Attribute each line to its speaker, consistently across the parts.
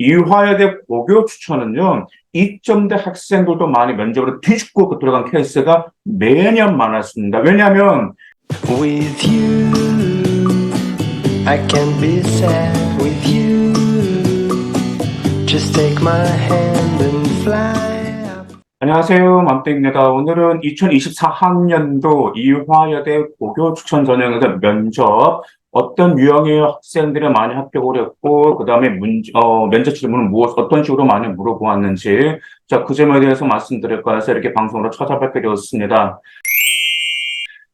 Speaker 1: 이화여대 고교 추천은요, 2점대 학생들도 많이 면접으로 뒤집고 들어간 케이스가 매년 많았습니다. 왜냐하면
Speaker 2: With you, I can be sad with you. Just take my hand and fly.
Speaker 1: 안녕하세요. 맘땡입니다. 오늘은 2024학년도 이화여대 고교 추천 전형에서 면접 어떤 유형의 학생들이 많이 합격을 했고 그 다음에 문제, 어, 면접 질문은 무엇 어떤 식으로 많이 물어보았는지 자, 그 점에 대해서 말씀드릴까 해서 이렇게 방송으로 찾아뵙게 되었습니다.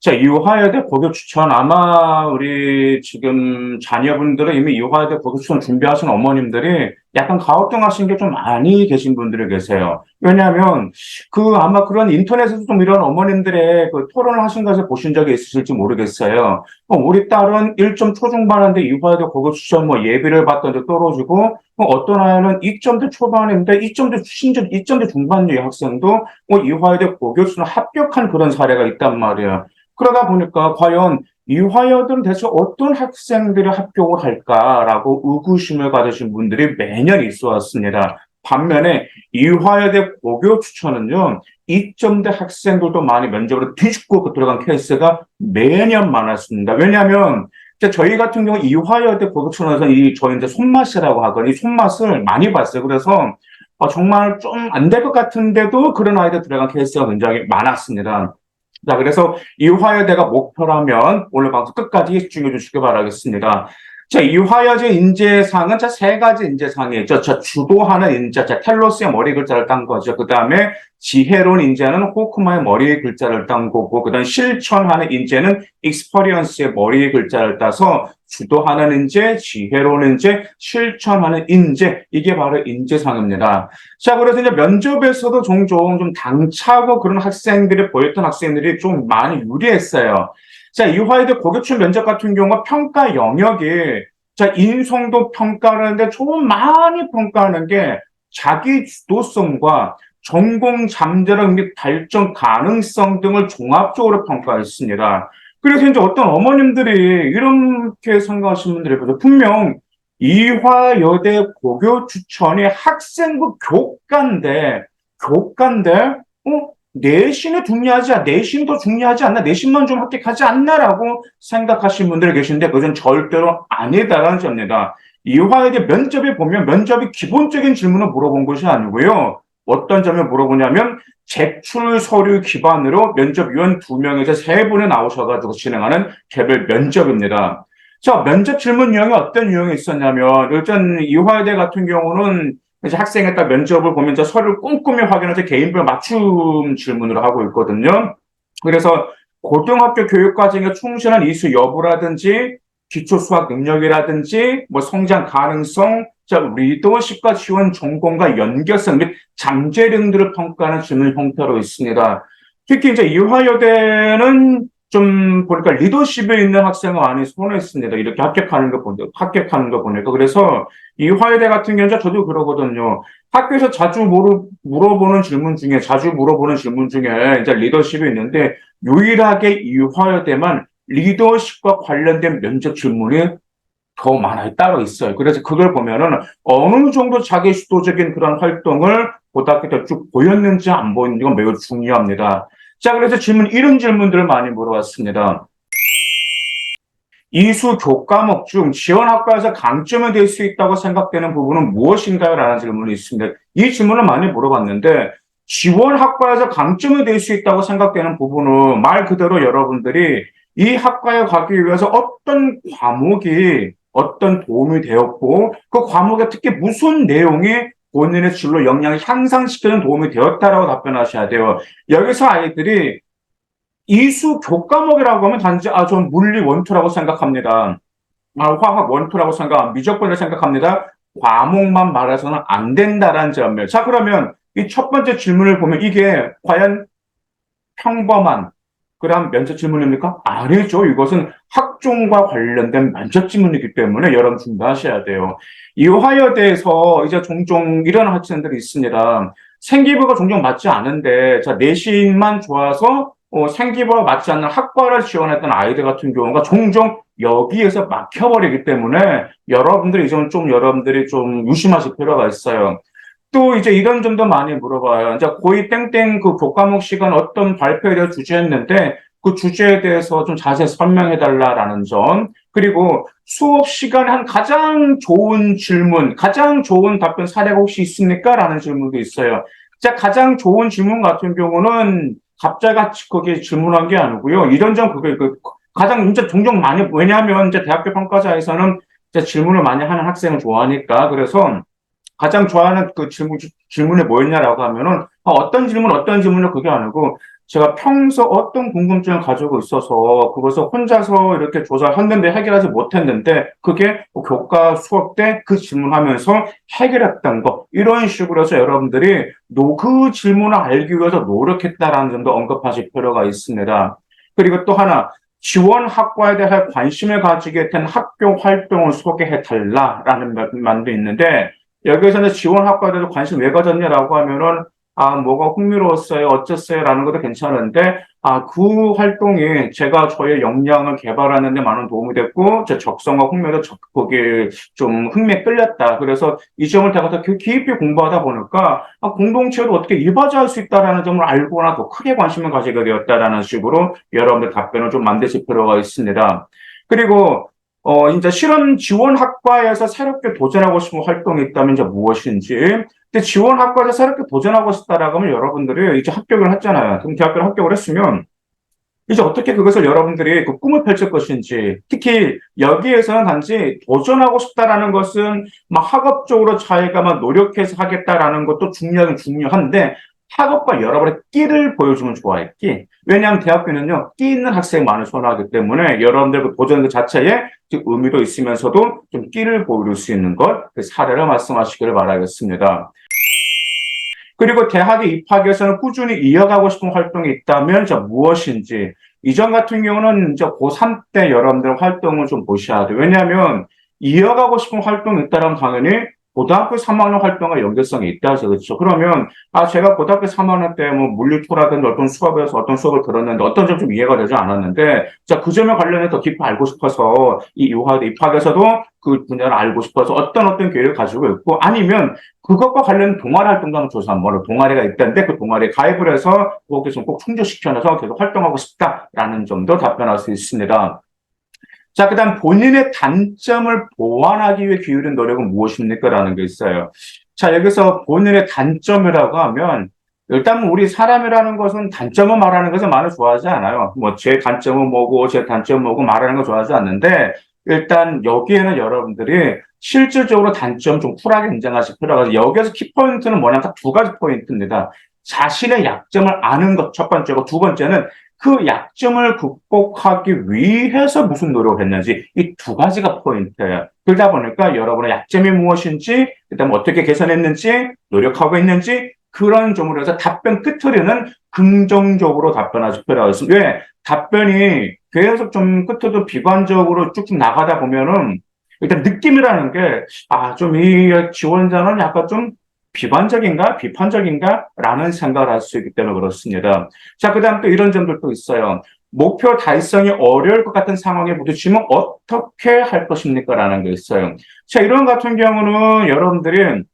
Speaker 1: 자, 이화여대 고교 추천 아마 우리 지금 자녀분들은 이미 이화여대 고교 추천 준비하신 어머님들이 약간 가오뚱하신 게 좀 많이 계신 분들이 계세요. 왜냐하면 그 아마 그런 인터넷에서 좀 이런 어머님들의 그 토론을 하신 것을 보신 적이 있으실지 모르겠어요. 어, 우리 딸은 1점 초중반인데 이화여대 고교 추천 뭐 예비를 받던데 떨어지고 어, 어떤 아이는 2점대 초반인데 2점대 심지어 2점대 중반의 학생도 뭐 이화여대 고교 추천 합격한 그런 사례가 있단 말이에요. 그러다 보니까 과연 이화여대는 대체 어떤 학생들이 합격을 할까라고 의구심을 가지신 분들이 매년 있어 왔습니다. 반면에 이화여대 고교 추천은요, 2점대 학생들도 많이 면접으로 뒤집고 들어간 케이스가 매년 많았습니다. 왜냐하면 저희 같은 경우 이화여대 고교 추천에서 이 저희 이제 손맛이라고 하거든요. 이 손맛을 많이 봤어요. 그래서 어, 정말 좀 안 될 것 같은데도 그런 아이들 들어간 케이스가 굉장히 많았습니다. 자, 그래서 이화여대가 목표라면 오늘 방송 끝까지 집중해 주시기 바라겠습니다. 자, 이화여대 인재상은 자, 세 가지 인재상이 있죠. 자, 주도하는 인재, 자, 텔로스의 머리 글자를 딴 거죠. 그 다음에 지혜로운 인재는 호크마의 머리 글자를 딴 거고, 그 다음 실천하는 인재는 익스퍼리언스의 머리 글자를 따서 주도하는 인재, 지혜로운 인재, 실천하는 인재, 이게 바로 인재상입니다. 자, 그래서 이제 면접에서도 종종 좀 당차고 그런 학생들이 보였던 학생들이 좀 많이 유리했어요. 자, 이화여대 고교출 면접 같은 경우가 평가 영역이 자, 인성도 평가하는데 좀 많이 평가하는 게 자기 주도성과 전공 잠재력 및 발전 가능성 등을 종합적으로 평가했습니다. 그래서 이제 어떤 어머님들이 이렇게 생각하시는 분들이 있거든요. 분명 이화여대 고교 추천이 학생부 교과인데, 교과인데, 어? 내신이 중요하지 않, 내신도 중요하지 않나, 내신만 좀 합격하지 않나라고 생각하시는 분들이 계신데, 그것은 절대로 아니다라는 점입니다. 이화여대 면접에 보면 면접이 기본적인 질문을 물어본 것이 아니고요. 어떤 점을 물어보냐면, 제출 서류 기반으로 면접위원 두 명에서 세 분이 나오셔가지고 진행하는 개별 면접입니다. 자, 면접 질문 유형이 어떤 유형이 있었냐면, 일단 이화여대 같은 경우는 이제 학생에 따라 면접을 보면 이제 서류를 꼼꼼히 확인해서 개인별 맞춤 질문을 하고 있거든요. 그래서 고등학교 교육 과정에 충실한 이수 여부라든지 기초 수학 능력이라든지 뭐 성장 가능성, 자 리더십과 지원 전공과 연결성 및 잠재력 등을 평가하는 질문 형태로 있습니다. 특히 이제 이화여대는 좀 보니까 리더십에 있는 학생을 많이 선호했습니다. 이렇게 합격하는 거 보니까 합격하는 거 보니까 그래서 이 화요대 같은 경우는 저도 그러거든요. 학교에서 자주 물어, 물어보는 질문 중에, 자주 물어보는 질문 중에 이제 리더십이 있는데, 유일하게 이 화요대만 리더십과 관련된 면접 질문이 더 많아요. 따로 있어요. 그래서 그걸 보면은 어느 정도 자기 주도적인 그런 활동을 고등학교 때 쭉 보였는지 안 보였는지가 매우 중요합니다. 자, 그래서 질문, 이런 질문들을 많이 물어봤습니다. 이수 교과목 중 지원학과에서 강점이 될 수 있다고 생각되는 부분은 무엇인가요? 라는 질문이 있습니다. 이 질문을 많이 물어봤는데, 지원학과에서 강점이 될 수 있다고 생각되는 부분은 말 그대로 여러분들이 이 학과에 가기 위해서 어떤 과목이 어떤 도움이 되었고, 그 과목에 특히 무슨 내용이 본인의 진로 역량을 향상시키는 도움이 되었다라고 답변하셔야 돼요. 여기서 아이들이 이수 교과목이라고 하면 단지 아, 전 물리 원투라고 생각합니다. 아, 화학 원투라고 생각, 미적분을 생각합니다. 과목만 말해서는 안 된다라는 점이에요. 자, 그러면 이 첫 번째 질문을 보면 이게 과연 평범한 그런 면접 질문입니까? 아니죠. 이것은 학종과 관련된 면접 질문이기 때문에 여러분 준비하셔야 돼요. 이 화여대에서 이제 종종 이런 학생들이 있습니다. 생기부가 종종 맞지 않은데, 자, 내신만 좋아서 어, 생기부가 맞지 않는 학과를 지원했던 아이들 같은 경우가 종종 여기에서 막혀버리기 때문에 여러분들이 이점 좀 여러분들이 좀 유심하실 필요가 있어요. 또 이제 이런 점도 많이 물어봐요. 이제 고2 땡땡 그 교과목 시간 어떤 발표에 대해 주제했는데 그 주제에 대해서 좀 자세히 설명해 달라라는 점. 그리고 수업 시간에 한 가장 좋은 질문, 가장 좋은 답변 사례가 혹시 있습니까? 라는 질문도 있어요. 자, 가장 좋은 질문 같은 경우는 갑자기 거기에 질문한 게 아니고요. 이런 점 그게 그 가장 진짜 종종 많이 왜냐하면 이제 대학교 평가자에서는 이제 질문을 많이 하는 학생을 좋아하니까 그래서 가장 좋아하는 그 질문 질문이 뭐였냐라고 하면은 아, 어떤 질문 어떤 질문을 그게 아니고 제가 평소 어떤 궁금증을 가지고 있어서 그것을 혼자서 이렇게 조사했는데 해결하지 못했는데 그게 교과 수업 때 그 질문하면서 해결했던 거 이런 식으로 해서 여러분들이 노, 그 질문을 알기 위해서 노력했다라는 점도 언급하실 필요가 있습니다. 그리고 또 하나 지원 학과에 대해 관심을 가지게 된 학교 활동을 소개해 달라라는 말도 있는데 여기에서는 지원 학과에 대해서 관심 왜 가졌냐라고 하면은 아, 뭐가 흥미로웠어요, 어쨌어요, 라는 것도 괜찮은데, 아, 그 활동이 제가 저의 역량을 개발하는 데 많은 도움이 됐고, 제 적성과 흥미도 적, 거기에 좀 흥미에 끌렸다. 그래서 이 점을 제가 더 깊이 공부하다 보니까, 아, 공동체도 어떻게 이바지할 수 있다라는 점을 알고나 더 크게 관심을 가지게 되었다라는 식으로 여러분들 답변을 좀 만드실 필요가 있습니다. 그리고 어, 이제 실험 지원 학과에서 새롭게 도전하고 싶은 활동이 있다면 이제 무엇인지. 근데 지원 학과에서 새롭게 도전하고 싶다라고 하면 여러분들이 이제 합격을 했잖아요. 그럼 대학교를 합격을 했으면 이제 어떻게 그것을 여러분들이 그 꿈을 펼칠 것인지, 특히 여기에서는 단지 도전하고 싶다라는 것은 막 학업적으로 자기가 막 노력해서 하겠다라는 것도 중요하긴 중요한데, 학업과 여러분의 끼를 보여주면 좋아요, 끼. 왜냐하면 대학교는요, 끼 있는 학생이 많을 선호하기 때문에 여러분들 그 도전 그 자체에 의미도 있으면서도 좀 끼를 보여줄 수 있는 것, 그 사례를 말씀하시기를 바라겠습니다. 그리고 대학에 입학해서는 꾸준히 이어가고 싶은 활동이 있다면 저 무엇인지 이전 같은 경우는 이제 고3 때 여러분들 활동을 좀 보셔야 돼요. 왜냐하면 이어가고 싶은 활동이 있다면 당연히 고등학교 3학년 활동과 연결성이 있다죠. 그렇죠. 그러면, 아, 제가 고등학교 3학년 때 뭐 물리토라든지 어떤 수업에서 어떤 수업을 들었는데 어떤 점 좀 이해가 되지 않았는데, 자, 그 점에 관련해 더 깊이 알고 싶어서 이 유학 입학에서도 그 분야를 알고 싶어서 어떤 어떤 계획을 가지고 있고, 아니면 그것과 관련 동아리 활동도 한번 조사 한번, 동아리가 있다는데 그 동아리에 가입을 해서 거기서 꼭 충족시켜놔서 계속 활동하고 싶다라는 점도 답변할 수 있습니다. 자, 그 다음 본인의 단점을 보완하기 위해 기울인 노력은 무엇입니까? 라는 게 있어요. 자, 여기서 본인의 단점이라고 하면, 일단 우리 사람이라는 것은 단점을 말하는 것을 많이 좋아하지 않아요. 뭐, 제 단점은 뭐고, 제 단점은 뭐고 말하는 거 좋아하지 않는데, 일단 여기에는 여러분들이 실질적으로 단점 좀 쿨하게 인정하실 필요가 있어요. 여기에서 키포인트는 뭐냐면 딱 두 가지 포인트입니다. 자신의 약점을 아는 것, 첫 번째고, 두 번째는 그 약점을 극복하기 위해서 무슨 노력을 했는지 이 두 가지가 포인트예요. 그러다 보니까 여러분의 약점이 무엇인지, 그다음 어떻게 개선했는지, 노력하고 있는지 그런 점으로 해서 답변 끝으로는 긍정적으로 답변하실 필요가 있습니다. 왜? 답변이 계속 좀 끝에도 비관적으로 쭉쭉 나가다 보면은 일단 느낌이라는 게, 아, 좀 이 지원자는 약간 좀 비관적인가 비판적인가 라는 생각을 할 수 있기 때문에 그렇습니다. 자, 그 다음 또 이런 점들도 있어요. 목표 달성이 어려울 것 같은 상황에 부딪히면 어떻게 할 것입니까? 라는 게 있어요. 자, 이런 같은 경우는 여러분들이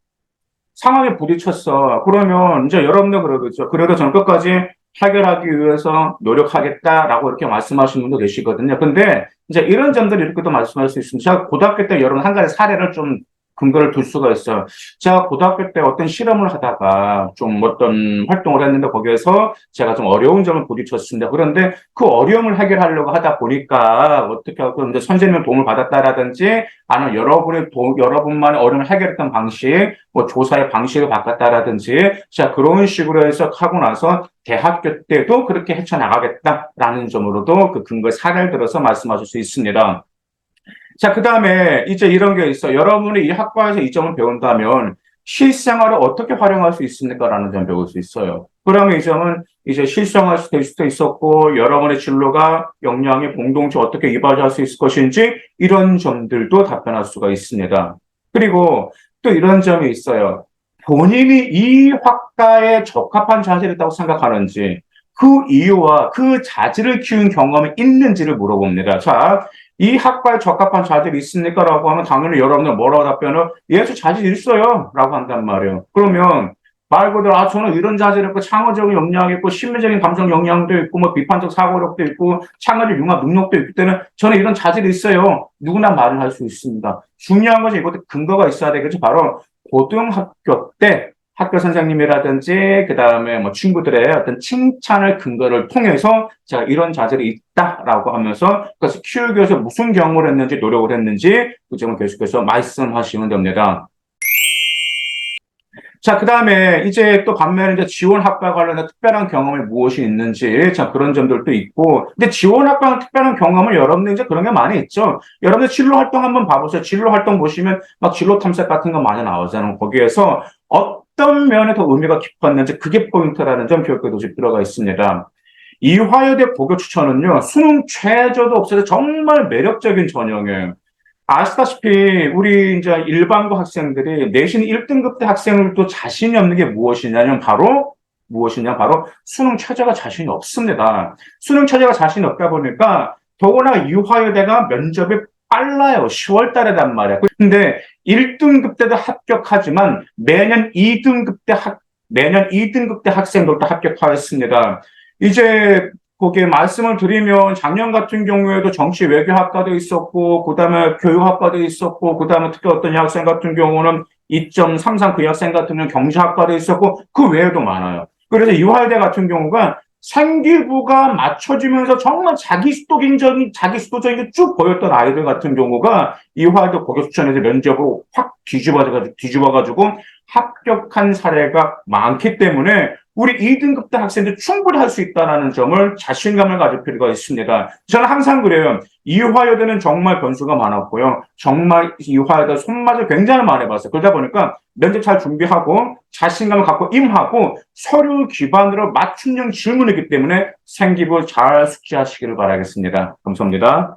Speaker 1: 상황에 부딪혔어. 그러면 이제 여러분들 그러겠죠. 그래도 저는 끝까지 해결하기 위해서 노력하겠다라고 이렇게 말씀하시는 분도 계시거든요. 근데 이제 이런 점들 이렇게도 말씀할 수 있습니다. 제가 고등학교 때 여러분 한 가지 사례를 좀 근거를 둘 수가 있어요. 제가 고등학교 때 어떤 실험을 하다가 좀 어떤 활동을 했는데 거기에서 제가 좀 어려운 점을 부딪혔습니다. 그런데 그 어려움을 해결하려고 하다 보니까 어떻게 하고 이제 선생님의 도움을 받았다라든지 아니면 여러분의 도, 여러분만의 어려움을 해결했던 방식, 뭐 조사의 방식을 바꿨다라든지 자 그런 식으로 해서 하고 나서 대학교 때도 그렇게 헤쳐나가겠다라는 점으로도 그 근거 사례를 들어서 말씀하실 수 있습니다. 자, 그 다음에 이제 이런 게 있어. 여러분이 이 학과에서 이 점을 배운다면 실생활을 어떻게 활용할 수 있습니까? 라는 점 배울 수 있어요. 그러면 이 점은 이제 실생활 될 수도 있었고, 여러분의 진로가 역량의 공동체 어떻게 이바지할 수 있을 것인지, 이런 점들도 답변할 수가 있습니다. 그리고 또 이런 점이 있어요. 본인이 이 학과에 적합한 자질이 있다고 생각하는지, 그 이유와 그 자질을 키운 경험이 있는지를 물어봅니다. 자, 이 학과에 적합한 자질이 있습니까? 라고 하면 당연히 여러분들 뭐라고 답변을 예수 자질 있어요. 라고 한단 말이에요. 그러면 말 그대로 아 저는 이런 자질이 있고 창의적인 역량이 있고 심리적인 감정 역량도 있고 뭐 비판적 사고력도 있고 창의적 융합 능력도 있기 때문에 저는 이런 자질이 있어요. 누구나 말을 할 수 있습니다. 중요한 것이 이것도 근거가 있어야 되겠죠. 바로 고등학교 때 학교 선생님이라든지 그 다음에 뭐 친구들의 어떤 칭찬을 근거를 통해서 제가 이런 자질이 있다라고 하면서 그래서 키우기 위해서 무슨 경험을 했는지 노력을 했는지 그 점을 계속해서 말씀하시면 됩니다. 자, 그 다음에 이제 또 반면에 이제 지원학과 관련된 특별한 경험이 무엇이 있는지, 자, 그런 점들도 있고, 근데 지원학과는 특별한 경험을 여러분들 이제 그런 게 많이 있죠. 여러분들 진로 활동 한번 봐보세요. 진로 활동 보시면 막 진로 탐색 같은 거 많이 나오잖아요. 거기에서 어떤 면에 더 의미가 깊었는지 그게 포인트라는 점 기억해 두실 필요가 있습니다. 이화여대 고교 추천은요, 수능 최저도 없어서 정말 매력적인 전형이에요. 아시다시피 우리 이제 일반고 학생들이 내신 1등급 대 학생들도 자신이 없는 게 무엇이냐면 바로 무엇이냐 바로 수능 최저가 자신이 없습니다. 수능 최저가 자신이 없다 보니까 더구나 이화여대가 면접이 빨라요. 10월 달에단 말이야. 근데 1등급 때도 합격하지만 매년 2등급 때 학, 매년 2등급 때 학생들도 합격하였습니다. 이제 거기에 말씀을 드리면 작년 같은 경우에도 정치 외교학과도 있었고 그다음에 교육학과도 있었고 그다음에 특히 어떤 여학생 같은 경우는 2.33 그 학생 같은 경우는 경제학과도 있었고 그 외에도 많아요. 그래서 이화여대 같은 경우가 생기부가 맞춰지면서 정말 자기 수도적인 자기 수도적인 게 쭉 보였던 아이들 같은 경우가 이화여대 고교 추천에서 면접으로 확 뒤집어가지고 뒤집어가지고 합격한 사례가 많기 때문에 우리 2등급 대 학생들 충분히 할 수 있다는 점을 자신감을 가질 필요가 있습니다. 저는 항상 그래요. 이화여대는 정말 변수가 많았고요. 정말 이화여대 손맛을 굉장히 많이 봤어요. 그러다 보니까 면접 잘 준비하고 자신감을 갖고 임하고 서류 기반으로 맞춤형 질문이기 때문에 생기부 잘 숙지하시기를 바라겠습니다. 감사합니다.